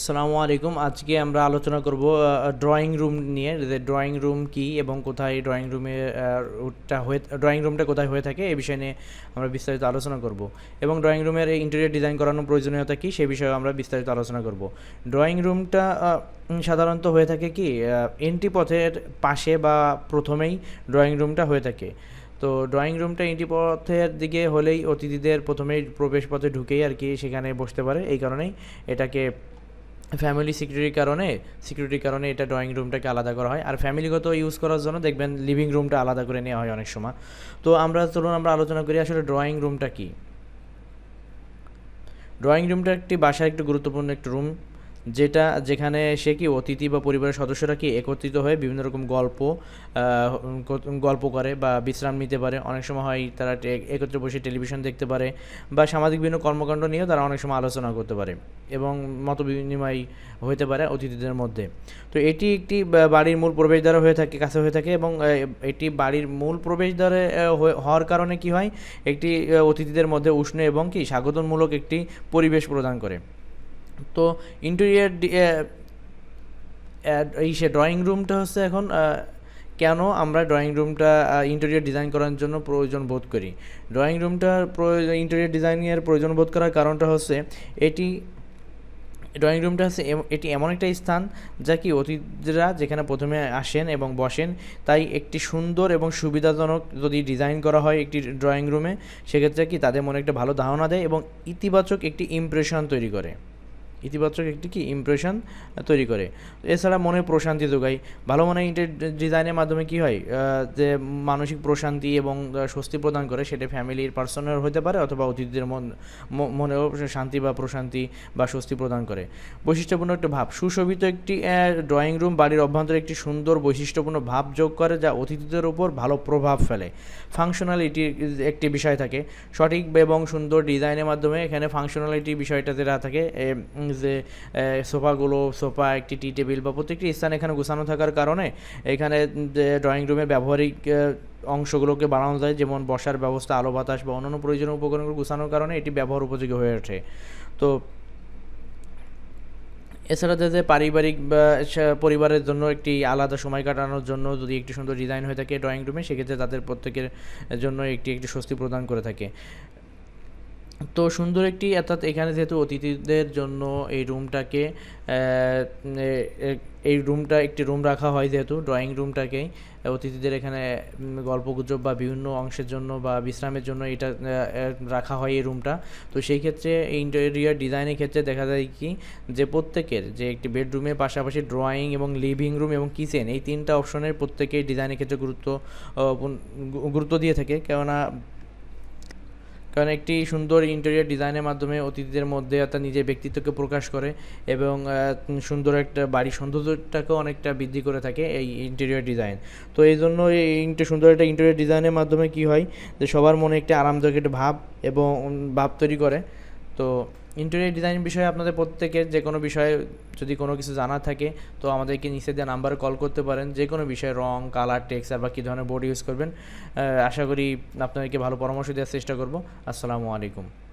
আসসালামু আলাইকুম আজকে আমরা আলোচনা করব ড্রয়িং রুম নিয়ে। ড্রয়িং রুম কি এবং কোথায় ড্রয়িং রুমে ওটা হয়ে ড্রয়িং রুমটা কোথায় হয়ে থাকে এই বিষয় নিয়ে আমরা বিস্তারিত আলোচনা করব। এবং ড্রয়িং রুমের ইন্টেরিয়র ডিজাইন করানোর প্রয়োজনীয়তা কী সেই বিষয়ে আমরা বিস্তারিত আলোচনা করব। ড্রয়িং রুমটা সাধারণত হয়ে থাকে কি এন্ট্রি পথের পাশে বা প্রথমেই ড্রয়িং রুমটা হয়ে থাকে। তো ড্রয়িং রুমটা এন্ট্রি পথের দিকে হলেই অতিথিদের প্রথমেই প্রবেশ পথে ঢুকেই আর কি সেখানে বসতে পারে। এই কারণেই এটাকে ফ্যামিলি সিকিউরিটির কারণে সিকিউরিটির কারণে এটা ড্রয়িং রুমটাকে আলাদা করা হয়। আর ফ্যামিলিগত ইউজ করার জন্য দেখবেন লিভিং রুমটা আলাদা করে নেওয়া হয় অনেক সময়। তো আমরা চলুন আমরা আলোচনা করি আসলে ড্রয়িং রুমটা কি। ড্রয়িং রুমটা একটি বাসার একটি গুরুত্বপূর্ণ একটি রুম যেটা যেখানে সে কি অতিথি বা পরিবারের সদস্যরা কি একত্রিত হয়ে বিভিন্ন রকম গল্প গল্প করে বা বিশ্রাম নিতে পারে। অনেক সময় হয় তারা একত্রে বসে টেলিভিশন দেখতে পারে বা সামাজিক বিভিন্ন কর্মকাণ্ড নিয়েও তারা অনেক সময় আলোচনা করতে পারে এবং মত বিনিময় হতে পারে অতিথিদের মধ্যে। তো এটি একটি বাড়ির মূল প্রবেশদ্বারে হয়ে থাকে, কাছে হয়ে থাকে এবং এটি বাড়ির মূল প্রবেশদ্বারে হওয়ার কারণে কি হয়? একটি অতিথিদের মধ্যে উষ্ণ এবং কি স্বাগতমূলক একটি পরিবেশ প্রদান করে। তো ইন্টেরিয়ার এই সে ড্রয়িং রুমটা হচ্ছে এখন কেন আমরা ড্রয়িং রুমটা ইন্টেরিয়ার ডিজাইন করার জন্য প্রয়োজন বোধ করি? ড্রয়িং রুমটার প্রয়োজন ইন্টেরিয়ার ডিজাইনের প্রয়োজন বোধ করার কারণটা হচ্ছে এটি ড্রয়িং রুমটা হচ্ছে এটি এমন একটা স্থান যা কি অতিথিরা যেখানে প্রথমে আসেন এবং বসেন, তাই একটি সুন্দর এবং সুবিধাজনক যদি ডিজাইন করা হয় একটি ড্রয়িং রুমে সেক্ষেত্রে কি তাদের মনে একটা ভালো ধারণা দেয় এবং ইতিবাচক একটি ইমপ্রেশন তৈরি করে। ইতিবাচক একটি কি ইমপ্রেশন তৈরি করে। এছাড়া মনে প্রশান্তি যোগায়। ভালো মনে ইন্টার ডিজাইনের মাধ্যমে কি হয় যে মানসিক প্রশান্তি এবং স্বস্তি প্রদান করে, সেটা ফ্যামিলির পার্সোনাল হতে পারে অথবা অতিথিদের মন মনেও শান্তি বা প্রশান্তি বা স্বস্তি প্রদান করে। বৈশিষ্ট্যপূর্ণ একটি ভাব। সুশোভিত একটি ড্রয়িং রুম বাড়ির অভ্যন্তরে একটি সুন্দর বৈশিষ্ট্যপূর্ণ ভাব যোগ করে যা অতিথিদের উপর ভালো প্রভাব ফেলে। ফাংশনালিটি একটি বিষয় থাকে। সঠিক এবং সুন্দর ডিজাইনের মাধ্যমে এখানে ফাংশনালিটি বিষয়টা যেটা থাকে যে সোফাগুলো, সোফা একটি টি টেবিল বা প্রত্যেকটি স্থান এখানে গোছানো থাকার কারণে এখানে ড্রয়িং রুমের ব্যবহারিক অংশগুলোকে বাড়ানো যায়। যেমন বসার ব্যবস্থা, আলো বাতাস বা অন্যান্য প্রয়োজনীয় উপকরণগুলো গোছানোর কারণে এটি ব্যবহার উপযোগী হয়ে ওঠে। তো এছাড়া যে পারিবারিক, বা পরিবারের জন্য একটি আলাদা সময় কাটানোর জন্য যদি একটি সুন্দর ডিজাইন হয়ে থাকে ড্রয়িং রুমে সেক্ষেত্রে তাদের প্রত্যেকের জন্য একটি একটি স্বস্তি প্রদান করে থাকে। তো সুন্দর একটি, অর্থাৎ এখানে যেহেতু অতিথিদের জন্য এই রুমটাকে এই রুমটা, একটি রুম রাখা হয় যেহেতু, ড্রয়িং রুমটাকেই অতিথিদের এখানে গল্পগুজব বা বিভিন্ন অংশের জন্য বা বিশ্রামের জন্য এটা রাখা হয় এই রুমটা। তো সেই ক্ষেত্রে ইন্টেরিয়ার ডিজাইনের ক্ষেত্রে দেখা যায় কি, যে প্রত্যেকের, যে একটি বেডরুমের পাশাপাশি ড্রয়িং এবং লিভিং রুম এবং কিচেন, এই তিনটা অপশনের প্রত্যেকেই ডিজাইনের ক্ষেত্রে গুরুত্ব গুরুত্ব দিয়ে থাকে। কেননা কারণ একটি সুন্দর ইন্টেরিয়ার ডিজাইনের মাধ্যমে অতিথিদের মধ্যে অর্থাৎ নিজের ব্যক্তিত্বকে প্রকাশ করে এবং সুন্দর একটা বাড়ির সৌন্দর্যটাকেও অনেকটা বৃদ্ধি করে থাকে এই ইন্টেরিয়ার ডিজাইন তো এই জন্য এই সুন্দর একটা ইন্টেরিয়ার ডিজাইনের মাধ্যমে কি হয় যে সবার মনে একটা আরামদায়ক একটা ভাব এবং ভাব তৈরি করে। তো ইন্টেরিয়র ডিজাইন বিষয়ে আপনাদের প্রত্যেকের যে কোনো বিষয়ে যদি কোনো কিছু জানা থাকে, তো আমাদেরকে নিচে দেওয়া নাম্বারে কল করতে পারেন। যে কোনো বিষয়ে রং কালার টেক্সচার বা কী ধরনের বোর্ড ইউজ করবেন আশা করি আপনাদেরকে ভালো পরামর্শ দেওয়ার চেষ্টা করব। আসসালামু আলাইকুম।